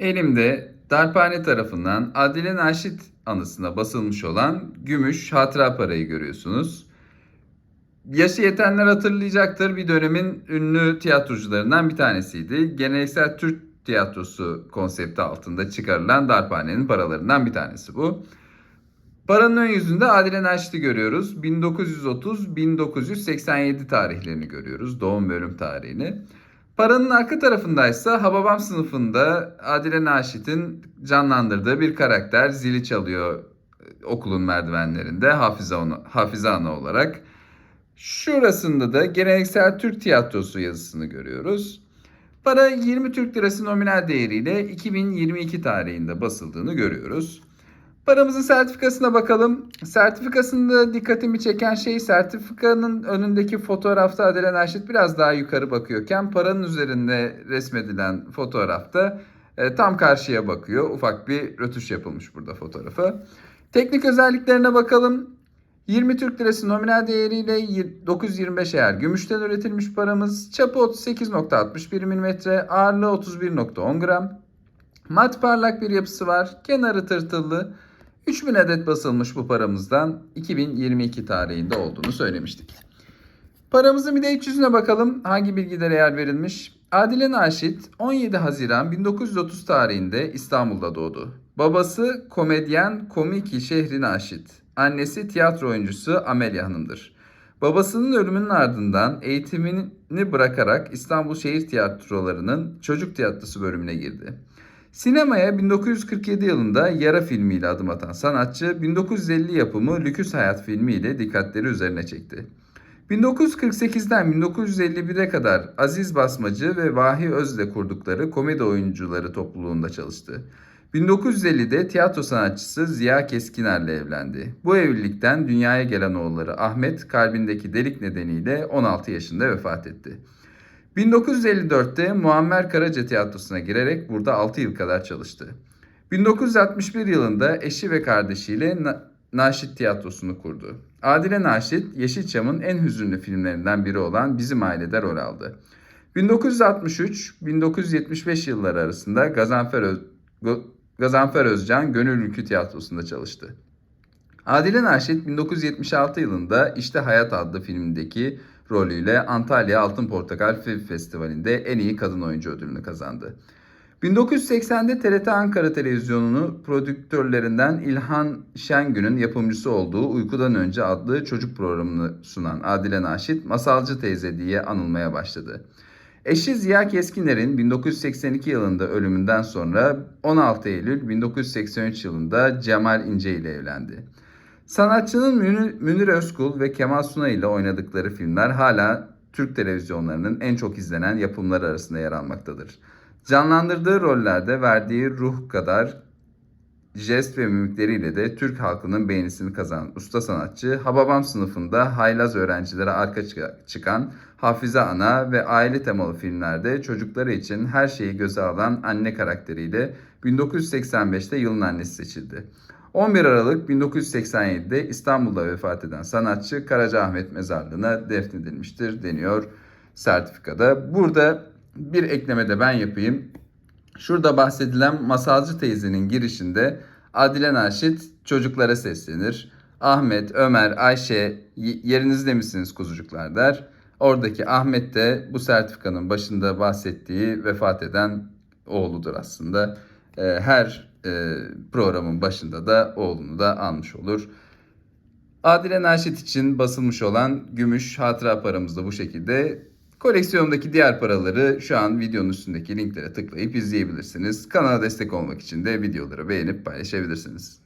Elimde darphane tarafından Adile Naşit anısına basılmış olan gümüş hatıra parayı görüyorsunuz. Yaşı yetenler hatırlayacaktır. Bir dönemin ünlü tiyatrocularından bir tanesiydi. Geleneksel Türk tiyatrosu konsepti altında çıkarılan darphanenin paralarından bir tanesi bu. Paranın ön yüzünde Adile Naşit'i görüyoruz. 1930-1987 tarihlerini görüyoruz. Doğum ve ölüm tarihini. Paranın arka tarafındaysa Hababam sınıfında Adile Naşit'in canlandırdığı bir karakter zili çalıyor e, okulun merdivenlerinde Hafize, ona, Hafize Ana olarak. Şurasında da geleneksel Türk tiyatrosu yazısını görüyoruz. Para 20 Türk Lirası nominal değeriyle 2022 tarihinde basıldığını görüyoruz. Paramızın sertifikasına bakalım. Sertifikasında dikkatimi çeken şey sertifikanın önündeki fotoğrafta Adile Naşit biraz daha yukarı bakıyorken paranın üzerinde resmedilen fotoğrafta e, tam karşıya bakıyor. Ufak bir rötuş yapılmış burada fotoğrafa. Teknik özelliklerine bakalım. 20 Türk Lirası nominal değeriyle 925 eğer gümüşten üretilmiş paramız. Çapı 38.61 mm, ağırlığı 31.10 gram. Mat parlak bir yapısı var. Kenarı tırtıllı. 3000 adet basılmış bu paramızdan 2022 tarihinde olduğunu söylemiştik. Paramızın bir de iç yüzüne bakalım hangi bilgilere yer verilmiş. Adile Naşit 17 Haziran 1930 tarihinde İstanbul'da doğdu. Babası komedyen Komiki Şehri Naşit. Annesi tiyatro oyuncusu Amelia Hanım'dır. Babasının ölümünün ardından eğitimini bırakarak İstanbul Şehir Tiyatroları'nın çocuk tiyatrosu bölümüne girdi. Sinemaya 1947 yılında Yara filmiyle adım atan sanatçı 1950 yapımı Lüküs Hayat filmiyle dikkatleri üzerine çekti. 1948'den 1951'e kadar Aziz Basmacı ve Vahi Öz'le kurdukları komedi oyuncuları topluluğunda çalıştı. 1950'de tiyatro sanatçısı Ziya Keskiner'le evlendi. Bu evlilikten dünyaya gelen oğulları Ahmet kalbindeki delik nedeniyle 16 yaşında vefat etti. 1954'te Muammer Karaca Tiyatrosu'na girerek burada 6 yıl kadar çalıştı. 1961 yılında eşi ve kardeşiyle Na- Naşit Tiyatrosu'nu kurdu. Adile Naşit, Yeşilçam'ın en hüzünlü filmlerinden biri olan Bizim Aile'de rol aldı. 1963-1975 yılları arasında Gazanfer, Öz- Gazanfer Özcan Gönül Ülkü Tiyatrosu'nda çalıştı. Adile Naşit 1976 yılında İşte Hayat adlı filmindeki rolüyle Antalya Altın Portakal Film Festivali'nde en iyi kadın oyuncu ödülünü kazandı. 1980'de TRT Ankara Televizyonu'nu prodüktörlerinden İlhan Şengün'ün yapımcısı olduğu Uykudan Önce adlı çocuk programını sunan Adile Naşit, Masalcı Teyze diye anılmaya başladı. Eşi Ziya Keskiner'in 1982 yılında ölümünden sonra 16 Eylül 1983 yılında Cemal İnce ile evlendi. Sanatçının Münir, Özkul ve Kemal Sunay ile oynadıkları filmler hala Türk televizyonlarının en çok izlenen yapımları arasında yer almaktadır. Canlandırdığı rollerde verdiği ruh kadar jest ve mimikleriyle de Türk halkının beğenisini kazanan usta sanatçı Hababam sınıfında haylaz öğrencilere arka çık- çıkan Hafize Ana ve aile temalı filmlerde çocukları için her şeyi göze alan anne karakteriyle 1985'te yılın annesi seçildi. 11 Aralık 1987'de İstanbul'da vefat eden sanatçı Karacaahmet Mezarlığı'na defnedilmiştir deniyor sertifikada. Burada bir ekleme de ben yapayım. Şurada bahsedilen masalcı teyzenin girişinde Adile Naşit çocuklara seslenir. Ahmet, Ömer, Ayşe yerinizde misiniz kuzucuklar der. Oradaki Ahmet de bu sertifikanın başında bahsettiği vefat eden oğludur aslında. Ee, Her e, programın başında da oğlunu da almış olur. Adile Naşit için basılmış olan gümüş hatıra paramız da bu şekilde. Koleksiyondaki diğer paraları şu an videonun üstündeki linklere tıklayıp izleyebilirsiniz. Kanala destek olmak için de videoları beğenip paylaşabilirsiniz.